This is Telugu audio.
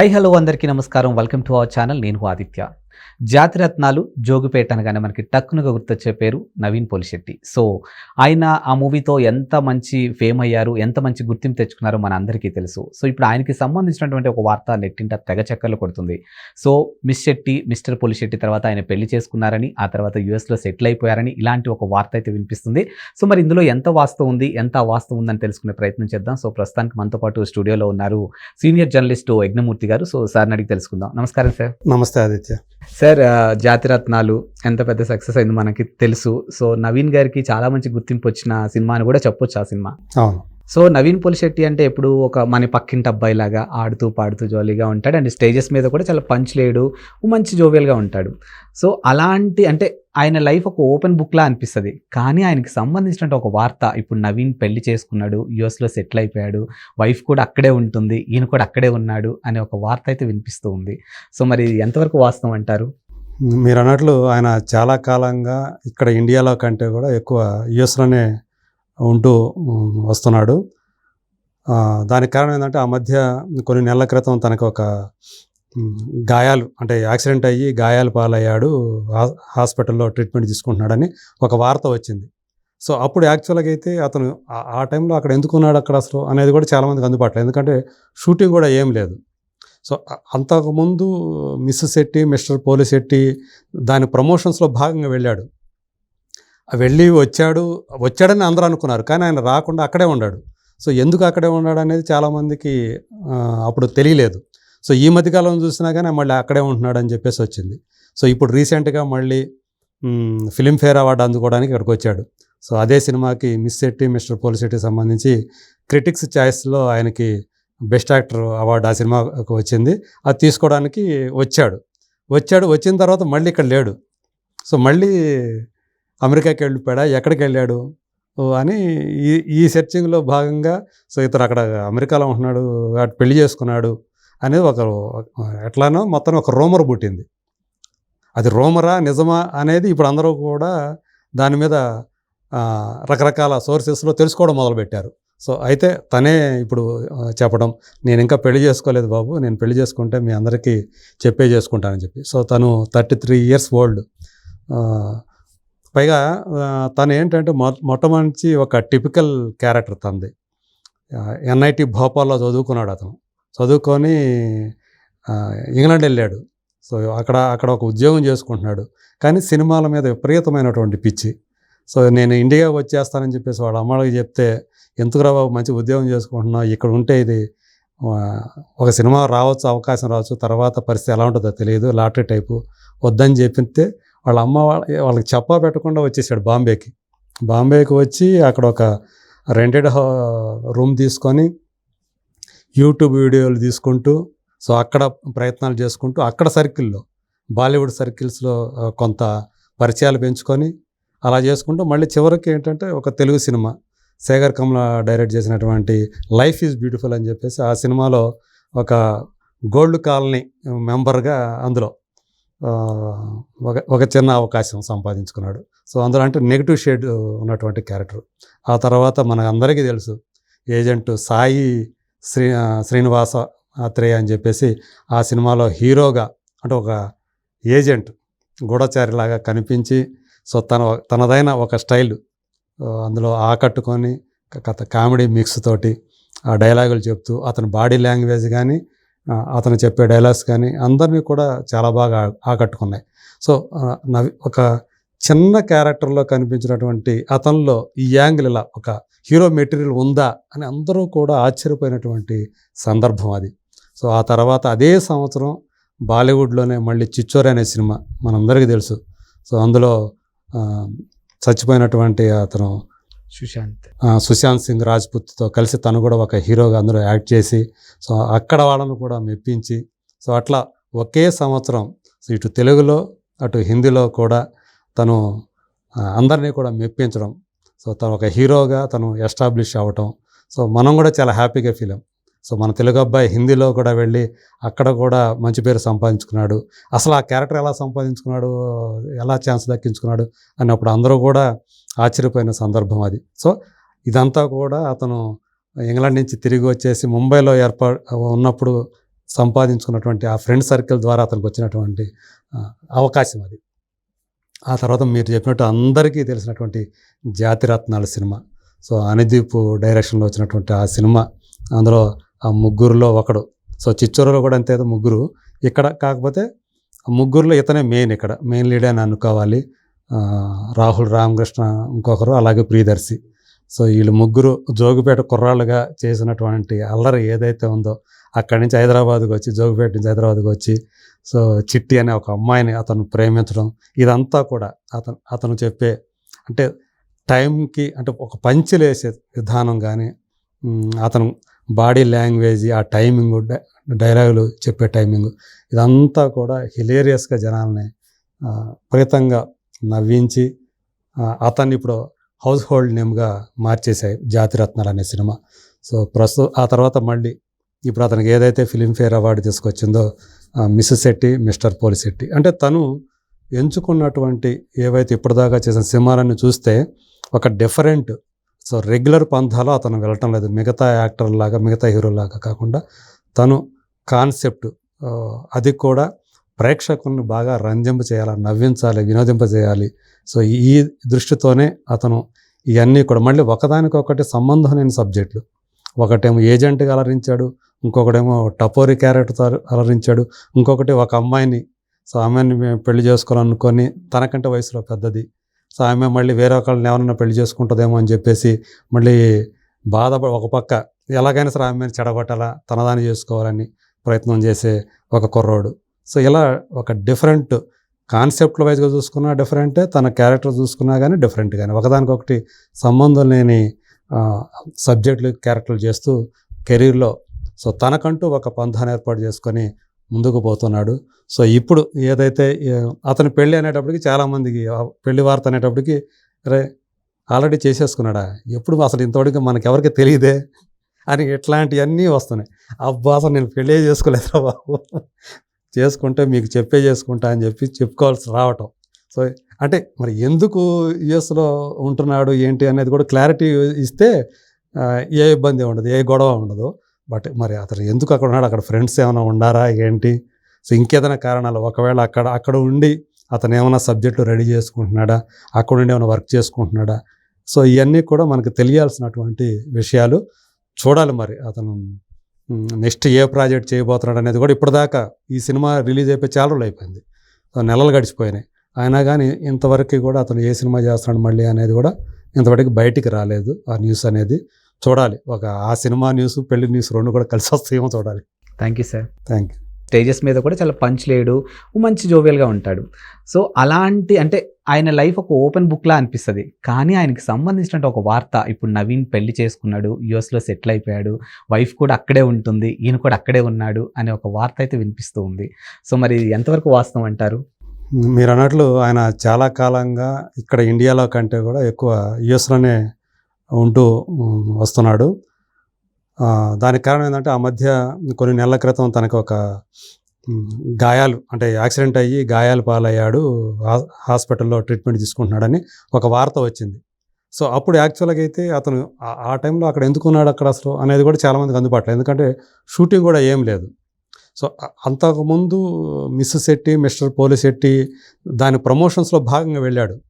ఐ హలో అందరికీ నమస్కారం. వెల్కమ్ టు అవర్ ఛానల్ నేను ఆదిత్య. జాతిరత్నాలు జోగిపేట అనగానే మనకి టక్కునుగా గుర్తొచ్చే పేరు నవీన్ పోలిశెట్టి. సో ఆయన ఆ మూవీతో ఎంత మంచి ఫేమ్ అయ్యారు ఎంత మంచి గుర్తింపు తెచ్చుకున్నారో మన అందరికీ తెలుసు. సో ఇప్పుడు ఆయనకి సంబంధించినటువంటి ఒక వార్త నెట్టింట తెగ చక్కర్లు కొడుతుంది. So miss Shetty Mr Polishetty తర్వాత ఆయన పెళ్ళి చేసుకున్నారని ఆ తర్వాత యుఎస్లో సెటిల్ అయిపోయారని ఇలాంటి ఒక వార్త అయితే వినిపిస్తుంది. సో మరి ఇందులో ఎంత వాస్తవం ఉంది ఎంత వాస్తవం ఉందని తెలుసుకునే ప్రయత్నం చేద్దాం. సో ప్రస్తుతానికి మనతో పాటు స్టూడియోలో ఉన్నారు సీనియర్ జర్నలిస్ట్ యజ్ఞమూర్తి గారు. సో సార్ని అడిగి తెలుసుకుందాం. నమస్కారం సార్. నమస్తే ఆదిత్య. సార్ జాతిరత్నాలు ఎంత పెద్ద సక్సెస్ అయింది మనకి తెలుసు. సో నవీన్ గారికి చాలా మంచి గుర్తింపు వచ్చిన సినిమా అని కూడా చెప్పొచ్చు ఆ సినిమా. అవును. సో నవీన్ పోలిశెట్టి అంటే ఎప్పుడు ఒక మన పక్కింటి అబ్బాయి లాగా ఆడుతూ పాడుతూ జాలీగా ఉంటాడు. అండ్ స్టేజెస్ మీద కూడా చాలా పంచ్ లేడు మంచి జోవియల్గా ఉంటాడు. సో అలాంటి అంటే ఆయన లైఫ్ ఒక ఓపెన్ బుక్లా అనిపిస్తుంది. కానీ ఆయనకి సంబంధించిన ఒక వార్త ఇప్పుడు నవీన్ పెళ్ళి చేసుకున్నాడు యుఎస్లో సెటిల్ అయిపోయాడు వైఫ్ కూడా అక్కడే ఉంటుంది ఈయన కూడా అక్కడే ఉన్నాడు అనే ఒక వార్త అయితే వినిపిస్తూ ఉంది. సో మరి ఎంతవరకు వాస్తవం అంటారు? మీరు అన్నట్లు ఆయన చాలా కాలంగా ఇక్కడ ఇండియాలో కంటే కూడా ఎక్కువ యుఎస్లోనే ఉంటూ వస్తున్నాడు. దానికి కారణం ఏంటంటే ఆ మధ్య కొన్ని నెలల క్రితం తనకు ఒక గాయాలు అంటే యాక్సిడెంట్ అయ్యి గాయాలు పాలయ్యాడు హాస్పిటల్లో ట్రీట్మెంట్ తీసుకుంటున్నాడని ఒక వార్త వచ్చింది. సో అప్పుడు యాక్చువల్గా అయితే అతను ఆ- టైంలో అక్కడ ఎందుకున్నాడు అక్కడ అసలు అనేది కూడా చాలామందికి అందుబాటులో ఎందుకంటే షూటింగ్ కూడా ఏం లేదు. సో అంతకుముందు మిస్ శెట్టి మిస్టర్ పోలి శెట్టి దాని ప్రమోషన్స్లో భాగంగా వెళ్ళాడు. వెళ్ళి వచ్చాడు వచ్చాడని అందరూ అనుకున్నారు కానీ ఆయన రాకుండా అక్కడే ఉన్నాడు సో ఎందుకు అక్కడే ఉన్నాడు అనేది చాలామందికి అప్పుడు తెలియలేదు. సో ఈ మధ్యకాలం చూసినా కానీ మళ్ళీ అక్కడే ఉంటున్నాడు అని చెప్పేసి వచ్చింది. సో ఇప్పుడు రీసెంట్గా మళ్ళీ ఫిలింఫేర్ అవార్డు అందుకోవడానికి ఇక్కడికి వచ్చాడు. సో అదే సినిమాకి మిస్ శెట్టి మిస్టర్ పోలి శెట్టి సంబంధించి క్రిటిక్స్ ఛాయిస్లో ఆయనకి బెస్ట్ యాక్టర్ అవార్డు ఆ సినిమాకు వచ్చింది. అది తీసుకోవడానికి వచ్చాడు. వచ్చాడు వచ్చిన తర్వాత మళ్ళీ ఇక్కడ లేడు. సో మళ్ళీ అమెరికాకి వెళ్ళిపోయాడా ఎక్కడికి వెళ్ళాడు? ఓ అని ఈ ఈ సెర్చింగ్లో భాగంగా సో ఇతను అక్కడ అమెరికాలో ఉంటున్నాడు అటు పెళ్ళి చేసుకున్నాడు. అనేది ఒక ఎట్లానో మొత్తం ఒక రోమర్ పుట్టింది. అది రోమరా నిజమా అనేది ఇప్పుడు అందరూ కూడా దాని మీద రకరకాల సోర్సెస్లో తెలుసుకోవడం మొదలుపెట్టారు. సో అయితే తనే ఇప్పుడు చెప్పడం నేను ఇంకా పెళ్ళి చేసుకోలేదు బాబు నేను పెళ్ళి చేసుకుంటే మీ అందరికీ చెప్పే చేసుకుంటానని చెప్పి. సో తను థర్టీ త్రీ ఇయర్స్ ఓల్డ్ పైగా తను ఏంటంటే మొ మొట్టమొదటి ఒక టిపికల్ క్యారెక్టర్ తనది. ఎన్ఐటి భోపాల్లో చదువుకున్నాడు అతను. చదువుకొని ఇంగ్లాండ్ వెళ్ళాడు. సో అక్కడ అక్కడ ఒక ఉద్యోగం చేసుకుంటున్నాడు. కానీ సినిమాల మీద విపరీతమైనటువంటి పిచ్చి. సో నేను ఇండియా వచ్చేస్తానని చెప్పేసి వాళ్ళ అమ్మాయికి చెప్తే ఎందుకురా బాబు మంచి ఉద్యోగం చేసుకుంటున్నావు ఇక్కడ ఉంటే ఇది ఒక సినిమా రావచ్చు అవకాశం రావచ్చు తర్వాత పరిస్థితి ఎలా ఉంటుందో తెలియదు లాటరీ టైపు వద్దని చెప్పితే వాళ్ళ అమ్మ వాళ్ళ వాళ్ళకి చెప్పా పెట్టకుండా వచ్చేసాడు బాంబేకి. బాంబేకి వచ్చి అక్కడ ఒక రెంటెడ్ రూమ్ తీసుకొని యూట్యూబ్ వీడియోలు తీసుకుంటూ సో అక్కడ ప్రయత్నాలు చేసుకుంటూ అక్కడ సర్కిల్లో బాలీవుడ్ సర్కిల్స్లో కొంత పరిచయాలు పెంచుకొని అలా చేసుకుంటూ మళ్ళీ చివరికి ఏంటంటే ఒక తెలుగు సినిమా శేఖర్ కమల డైరెక్ట్ చేసినటువంటి లైఫ్ ఈజ్ బ్యూటిఫుల్ అని చెప్పేసి ఆ సినిమాలో ఒక గోల్డ్ కాలనీ మెంబర్గా అందులో ఒక ఒక చిన్న అవకాశం సంపాదించుకున్నాడు. సో అందులో అంటే నెగిటివ్ షేడ్ ఉన్నటువంటి క్యారెక్టర్. ఆ తర్వాత మన అందరికీ తెలుసు ఏజెంట్ సాయి శ్రీ ఆ, శ్రీనివాస ఆత్రేయ అని చెప్పేసి ఆ సినిమాలో హీరోగా అంటే ఒక ఏజెంట్ గూఢచారిలాగా కనిపించి సో తన తనదైన ఒక స్టైల్ అందులో ఆకట్టుకొని కథ కామెడీ మిక్స్ తోటి ఆ డైలాగులు చెప్తూ అతని బాడీ లాంగ్వేజ్ కానీ అతను చెప్పే డైలాగ్స్ కానీ అందరినీ కూడా చాలా బాగా ఆకట్టుకున్నాయి. సో నవి ఒక చిన్న క్యారెక్టర్లో కనిపించినటువంటి అతనిలో ఈ యాంగిల్ ఇలా ఒక హీరో మెటీరియల్ ఉందా అని అందరూ కూడా ఆశ్చర్యపోయినటువంటి సందర్భం అది. సో ఆ తర్వాత అదే సంవత్సరం బాలీవుడ్లోనే మళ్ళీ చిచ్చోరి అనే సినిమా మనందరికీ తెలుసు. సో అందులో చచ్చిపోయినటువంటి అతను సుశాంత్. సుశాంత్ సింగ్ రాజ్పుత్తో కలిసి తను కూడా ఒక హీరోగా అందులో యాక్ట్ చేసి సో అక్కడ వాళ్ళను కూడా మెప్పించి సో అట్లా ఒకే సంవత్సరం సో ఇటు తెలుగులో అటు హిందీలో కూడా తను అందరినీ కూడా మెప్పించడం. సో తను ఒక హీరోగా తను ఎస్టాబ్లిష్ అవ్వటం. సో మనం కూడా చాలా హ్యాపీగా ఫీల్ అయ్యాం. సో మన తెలుగు అబ్బాయి హిందీలో కూడా వెళ్ళి అక్కడ కూడా మంచి పేరు సంపాదించుకున్నాడు. అసలు ఆ క్యారెక్టర్ ఎలా సంపాదించుకున్నాడు? ఎలా ఛాన్స్ దక్కించుకున్నాడు? అన్నప్పుడు అందరూ కూడా ఆశ్చర్యపోయిన సందర్భం అది. సో ఇదంతా కూడా అతను ఇంగ్లాండ్ నుంచి తిరిగి వచ్చేసి ముంబైలో ఏర్పా ఉన్నప్పుడు సంపాదించుకున్నటువంటి ఆ ఫ్రెండ్ సర్కిల్ ద్వారా అతనికి వచ్చినటువంటి అవకాశం అది. ఆ తర్వాత మీరు చెప్పినట్టు అందరికీ తెలిసినటువంటి జాతిరత్నాల సినిమా. సో అనిదీప్ డైరెక్షన్లో వచ్చినటువంటి ఆ సినిమా అందులో ఆ ముగ్గురులో ఒకడు. సో చిచ్చూరులో కూడా అంతే ముగ్గురు. ఇక్కడ కాకపోతే ముగ్గురులో ఇతనే మెయిన్ ఇక్కడ. మెయిన్ లీడ్ అని అనుకోవాలి రాహుల్ రామకృష్ణ ఇంకొకరు అలాగే ప్రియదర్శి. సో వీళ్ళు ముగ్గురు జోగిపేట కుర్రాళ్ళుగా చేసినటువంటి అల్లరి ఏదైతే ఉందో అక్కడి నుంచి హైదరాబాద్కి వచ్చి జోగిపేట నుంచి హైదరాబాద్కి వచ్చి సో చిట్టి అనే ఒక అమ్మాయిని అతను ప్రేమించడం ఇదంతా కూడా అతను అతను చెప్పే అంటే టైంకి అంటే ఒక పంచులేసే విధానం కానీ అతను బాడీ లాంగ్వేజ్ ఆ టైమింగ్ డైలాగులు చెప్పే టైమింగ్ ఇదంతా కూడా హిలేరియస్గా జనాల్ని ఫలితంగా నవ్వించి అతన్ని ఇప్పుడు హౌస్ హోల్డ్ నేమ్గా మార్చేశాయి జాతిరత్నాలు అనే సినిమా. సో ప్రస్తుతం ఆ తర్వాత మళ్ళీ ఇప్పుడు అతనికి ఏదైతే ఫిలింఫేర్ అవార్డు తీసుకొచ్చిందో ఆ, మిస్సెస్ శెట్టి మిస్టర్ పోలిశెట్టి అంటే తను ఎంచుకున్నటువంటి ఏవైతే ఇప్పటిదాకా చేసిన సినిమాలన్నీ చూస్తే ఒక డిఫరెంట్ సో రెగ్యులర్ పంథాలో అతను వెళ్ళటం లేదు. మిగతా యాక్టర్లాగా మిగతా హీరోలాగా కాకుండా తను కాన్సెప్ట్ అది కూడా ప్రేక్షకులను బాగా రంజింప చేయాలి నవ్వించాలి వినోదింపజేయాలి. సో ఈ దృష్టితోనే అతను ఇవన్నీ కూడా. మళ్ళీ ఒకదానికొకటి సంబంధం లేని సబ్జెక్టులు ఒకటేమో ఏజెంట్గా అలరించాడు ఇంకొకటేమో టపోరి క్యారెక్టర్తో అలరించాడు. ఇంకొకటి ఒక అమ్మాయిని సో ఆమెని మేము పెళ్ళి చేసుకోవాలనుకొని తనకంటే వయసులో పెద్దది. సో ఆమె మళ్ళీ వేరే ఒకళ్ళని ఎవరన్నా పెళ్ళి చేసుకుంటుందేమో అని చెప్పేసి మళ్ళీ బాధపడ ఒక పక్క ఎలాగైనా సరే ఆమెను చెడగొట్టాలా? తనదాన్ని చేసుకోవాలని ప్రయత్నం చేసే ఒక కుర్రోడు. సో ఇలా ఒక డిఫరెంట్ కాన్సెప్ట్ వైజ్గా చూసుకున్నా డిఫరెంటే తన క్యారెక్టర్ చూసుకున్నా కానీ డిఫరెంట్ కానీ ఒకదానికొకటి సంబంధం లేని సబ్జెక్టులు క్యారెక్టర్లు చేస్తూ కెరీర్లో సో తనకంటూ ఒక పంథాన్ని ఏర్పాటు చేసుకొని ముందుకు పోతున్నాడు. సో ఇప్పుడు ఏదైతే అతను అతని పెళ్ళి అనేటప్పటికి చాలామందికి పెళ్ళి వార్త అనేటప్పటికి రే ఆల్రెడీ చేసేసుకున్నాడా? ఎప్పుడు అసలు ఇంతవరకు మనకెవరికి తెలియదే అని ఇట్లాంటివన్నీ వస్తున్నాయి. అబ్బా అసలు నేను పెళ్ళే చేసుకోలేదురా బాబు. చేసుకుంటే మీకు చెప్పే చేసుకుంటా అని చెప్పి చెప్పుకోవాల్సి రావటం. సో అంటే మరి ఎందుకు యుఎస్లో ఉంటున్నాడు ఏంటి అనేది కూడా క్లారిటీ ఇస్తే ఏ ఇబ్బంది ఉండదు ఏ గొడవ ఉండదు. బట్ మరి అతను ఎందుకు అక్కడ ఉన్నాడు? అక్కడ ఫ్రెండ్స్ ఏమైనా ఉండారా? ఏంటి? సో ఇంకేదైనా కారణాలు? ఒకవేళ అక్కడ అక్కడ ఉండి అతను ఏమైనా సబ్జెక్టులు రెడీ చేసుకుంటున్నాడా? అక్కడ ఉండి ఏమైనా వర్క్ చేసుకుంటున్నాడా? సో ఇవన్నీ కూడా మనకు తెలియాల్సినటువంటి విషయాలు చూడాలి మరి అతను. నెక్స్ట్ ఏ ప్రాజెక్ట్ చేయబోతున్నాడు అనేది కూడా ఇప్పటిదాకా ఈ సినిమా రిలీజ్ అయిపోయి చాలా రోజులు అయిపోయింది. నెలలు గడిచిపోయినాయి. అయినా కానీ ఇంతవరకు కూడా అతను ఏ సినిమా చేస్తున్నాడు మళ్ళీ అనేది కూడా ఇంతవరకు బయటికి రాలేదు ఆ న్యూస్ అనేది. చూడాలి. ఒక ఆ సినిమా న్యూస్ పెళ్ళి న్యూస్ రెండు కూడా కలిసి వస్తాయేమో చూడాలి. Thank you sir thank you stages మీద కూడా చాలా పంచ్ లేడు. మంచి జోవియల్గా ఉంటాడు. సో అలాంటి అంటే ఆయన లైఫ్ ఒక ఓపెన్ బుక్లా అనిపిస్తుంది. కానీ ఆయనకి సంబంధించిన ఒక వార్త ఇప్పుడు నవీన్ పెళ్ళి చేసుకున్నాడు యుఎస్లో సెటిల్ అయిపోయాడు వైఫ్ కూడా అక్కడే ఉంటుంది ఈయన కూడా అక్కడే ఉన్నాడు అనే ఒక వార్త అయితే వినిపిస్తూ ఉంది. సో మరి ఎంతవరకు వాస్తవం అంటారు? మీరు అన్నట్లు ఆయన చాలా కాలంగా ఇక్కడ ఇండియాలో కంటే కూడా ఎక్కువ యుఎస్లోనే ఉంటూ వస్తున్నాడు. దానికి కారణం ఏంటంటే ఆ మధ్య కొన్ని నెలల క్రితం తనకు ఒక గాయాలు అంటే యాక్సిడెంట్ అయ్యి గాయాలు పాలయ్యాడు హాస్పిటల్లో ట్రీట్మెంట్ తీసుకుంటున్నాడని ఒక వార్త వచ్చింది. సో అప్పుడు యాక్చువల్గా అయితే అతను ఆ- టైంలో అక్కడ ఎందుకున్నాడు అక్కడ అసలు అనేది కూడా చాలామందికి అందుబాటులో ఎందుకంటే షూటింగ్ కూడా ఏం లేదు. సో అంతకుముందు మిస్ శెట్టి మిస్టర్ పోలి శెట్టి దాని ప్రమోషన్స్లో భాగంగా వెళ్ళాడు.